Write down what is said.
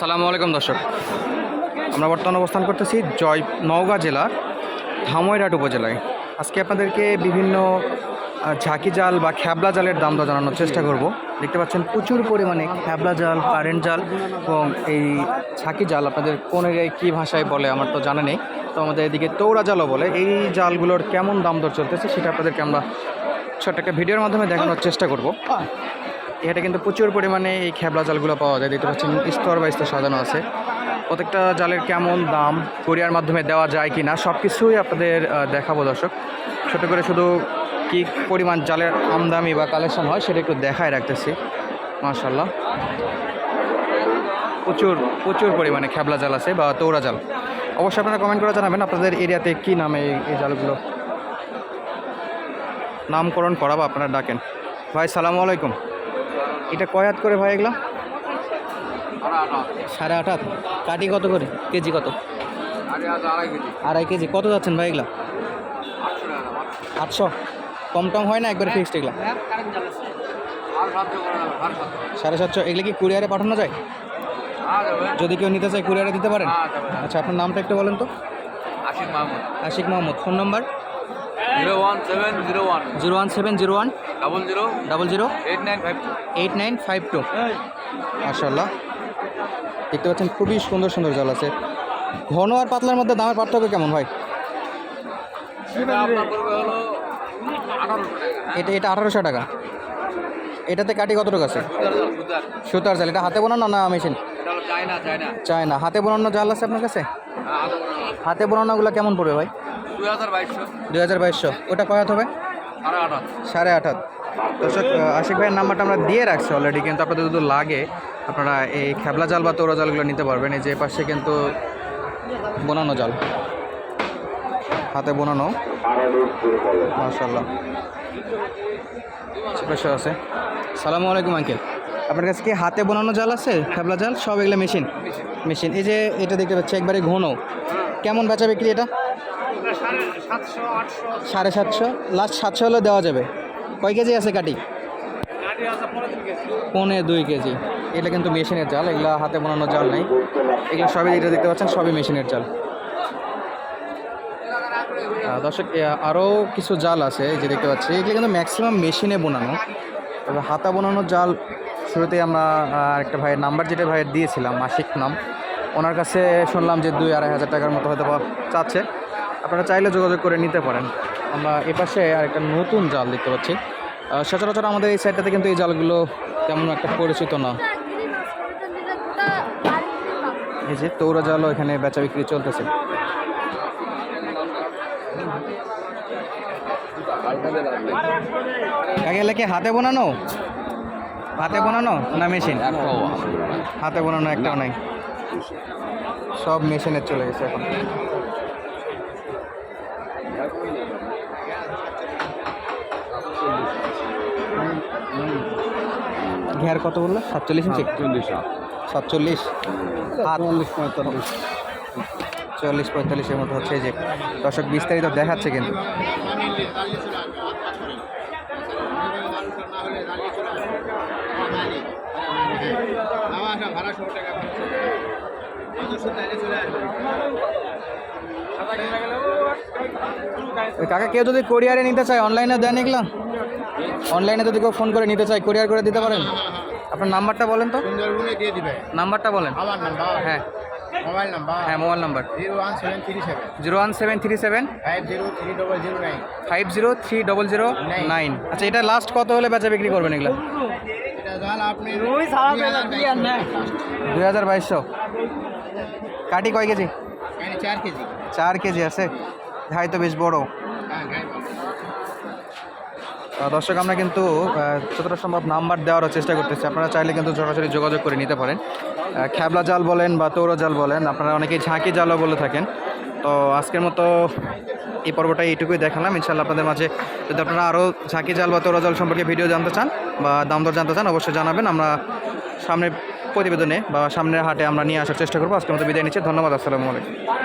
সালামু আলাইকুম দর্শক। আমরা বর্তমান অবস্থান করতেছি জয় নওগাঁ জেলার ধামইরহাট উপজেলায়। আজকে আপনাদেরকে বিভিন্ন ঝাঁকি জাল বা খ্যাবলা জালের দাম দর জানানোর চেষ্টা করব। দেখতে পাচ্ছেন প্রচুর পরিমাণে খ্যাবলা জাল কারেন্ট জাল এবং এই ঝাঁকি জাল আপনাদের কোন এরিয়ায় কী ভাষায় বলে আমার তো জানা নেই। তো আমাদের এদিকে তৌরা জালও বলে। এই জালগুলোর কেমন দাম দর চলতেছে সেটা আপনাদেরকে আমরা ছোট্ট একটা ভিডিওর মাধ্যমে দেখানোর চেষ্টা করব। এটা কিন্তু প্রচুর পরিমাণে এই খেবলা জালগুলো পাওয়া যায়, দেখতে পাচ্ছেন স্তর বা স্তর সাজানো আছে। প্রত্যেকটা জালের কেমন দাম, কোরিয়ার মাধ্যমে দেওয়া যায় কি না সব কিছুই আপনাদের দেখাবো দর্শক। ছোটো করে শুধু কি পরিমাণ জালের আমদামি বা কালেকশন হয় সেটা একটু দেখায় রাখতেছি মাশাল্লাহ প্রচুর প্রচুর পরিমাণে খেবলা জাল আছে বা তৌরা জাল। অবশ্যই আপনারা কমেন্ট করে জানাবেন আপনাদের এরিয়াতে কী নামে এই জালগুলো। নামকরণ করা বা আপনারা ডাকেন। ভাই, সালামু আলাইকুম। এটা কয় হাত করে ভাই এগুলা? সাড়ে আট হাত। কাটি কত করে? কেজি কত? আড়াই কেজি। কত যাচ্ছেন ভাই এগুলা? আটশো কম টম হয় না একবারে ফিক্সড এগুলা? সাড়ে সাতশো এগুলো কি কুরিয়ারে পাঠানো যায়? যদি কেউ নিতে চায় কুরিয়ারে দিতে পারেন? আচ্ছা আপনার নামটা একটু বলেন তো। Ashik Mahmud. Ashik Mohammad phone number? Zero one seven zero one zero one seven zero one double zero double zero eight nine five two eight nine five two মাশাল্লাহ দেখতে পাচ্ছেন খুবই সুন্দর সুন্দর জল আছে। ঘন আর পাতলার মধ্যে দামের পার্থক্য কেমন ভাই? এটা এটা আঠারোশো টাকা। এটাতে কাটি কত টাকা আছে? সুতার জাল, এটা হাতে বোনানো না মেশিন? চায় না হাতে বানানো জাল আছে আপনার কাছে? হ্যাঁ। হাতে বানানোগুলো কেমন পড়বে ভাই? দুই হাজার বাইশশো। ওটা কয় হবে? সাড়ে আট হাত। দর্শক আশিক ভাইয়ের নাম্বারটা আমরা দিয়ে রাখছি অলরেডি কিন্তু আপনাদের যদি লাগে আপনারা এই খেবলা জাল বা তোরা জালগুলো নিতে পারবেন। এই যে পাশে কিন্তু বোনানো জাল। হাতে বোনানো। মার্শাল্লাহ পাশে আছে। সালামু আলাইকুম আঙ্কেল আপনার কাছে কি হাতে বোনানো জাল আছে? খেবলা জাল? সব এগুলো মেশিন। মেশিন। এই যে এটা দেখতে পাচ্ছি একবারে ঘন। কেমন বেচা বিক্রি এটা? সাড়ে সাতশো লাস্ট সাতশো হলে দেওয়া যাবে। কয় কেজি আছে কাটি? পনে দুই কেজি। এটা কিন্তু মেশিনের জাল এগুলো হাতে বানানো জাল নেই। এগুলো সবই যেটা দেখতে পাচ্ছেন সবই মেশিনের জাল। আহ, দর্শক আরও কিছু জাল আছে যে দেখতে পাচ্ছি। এগুলো কিন্তু ম্যাক্সিমাম মেশিনে বোনানো। তবে হাতা বোনানো জাল শুরুতে আমরা একটা ভাইয়ের নাম্বার যেটা ভাইয়ের দিয়েছিলাম মাসিক নাম। ওনার কাছে শুনলাম যে দুই আড়াই হাজার টাকার মতো হয়তো চাচ্ছে। আপনারা চাইলে যোগাযোগ করে নিতে পারেন। আমরা এপাশে আর একটা নতুন জাল দেখতে পাচ্ছি। সচরাচর আমাদের এই সাইডটাতে কিন্তু এই জালগুলো তেমন একটা পরিচিত না। এই যে তৌরা জালও এখানে বেচা বিক্রি চলতেছে। এলাকে হাতে বানানো? হাতে বানানো না মেশিন? হাতে বানানো একটাও নাই। সব মেশিনে চলে গেছে এখন। ঘের কত বলল? সাতচল্লিশ ইঞ্চি? সাতচল্লিশ আটচল্লিশ পঁয়তাল্লিশ। চল্লিশ পঁয়তাল্লিশের মতো হচ্ছে এই যে। দর্শক বিস্তারিত দেখাচ্ছে কিন্তু। ওই কাকা কেউ যদি কোরিয়ারে নিতে চায় অনলাইনে দেন এগুলা? অনলাইনে যদি কেউ ফোন করে নিতে চায় কোরিয়ার করে দিতে পারেন? আপনার নাম্বারটা বলেন তো। দিয়ে দিবে। নাম্বারটা বলেন। আমার নাম্বার হ্যাঁ। মোবাইল নাম্বার হ্যাঁ mobile number zero one seven three seven zero one seven three seven five zero three double zero nine five zero three double zero nine আচ্ছা এটা লাস্ট কত হলে বেচা বিক্রি করবেন এগুলো? দুই হাজার বাইশশো। কাটি কয় কেজি? মানে চার কেজি। চার কেজি আছে। হাই তো বেশ বড়। হ্যাঁ দর্শক, আমরা কিন্তু যতটা সম্ভব নাম্বার দেওয়ারও চেষ্টা করতেছি। আপনারা চাইলে কিন্তু সরাসরি যোগাযোগ করে নিতে পারেন। খ্যাবলা জাল বলেন বা তৌর জাল বলেন, আপনারা অনেকেই ঝাঁকি জালও বলে থাকেন। তো আজকের মতো এই পর্বটা এইটুকুই দেখালাম। ইনশাল্লাহ আপনাদের মাঝে যদি আপনারা আরও ঝাঁকি জাল বা তৌরা জাল সম্পর্কে ভিডিও জানতে চান বা দাম দর জানতে চান, অবশ্যই জানাবেন। আমরা সামনের প্রতিবেদনে বা সামনের হাটে আমরা নিয়ে আসার চেষ্টা করব। আজকের মতো বিদায় নিচ্ছি। ধন্যবাদ। আসসালামু আলাইকুম।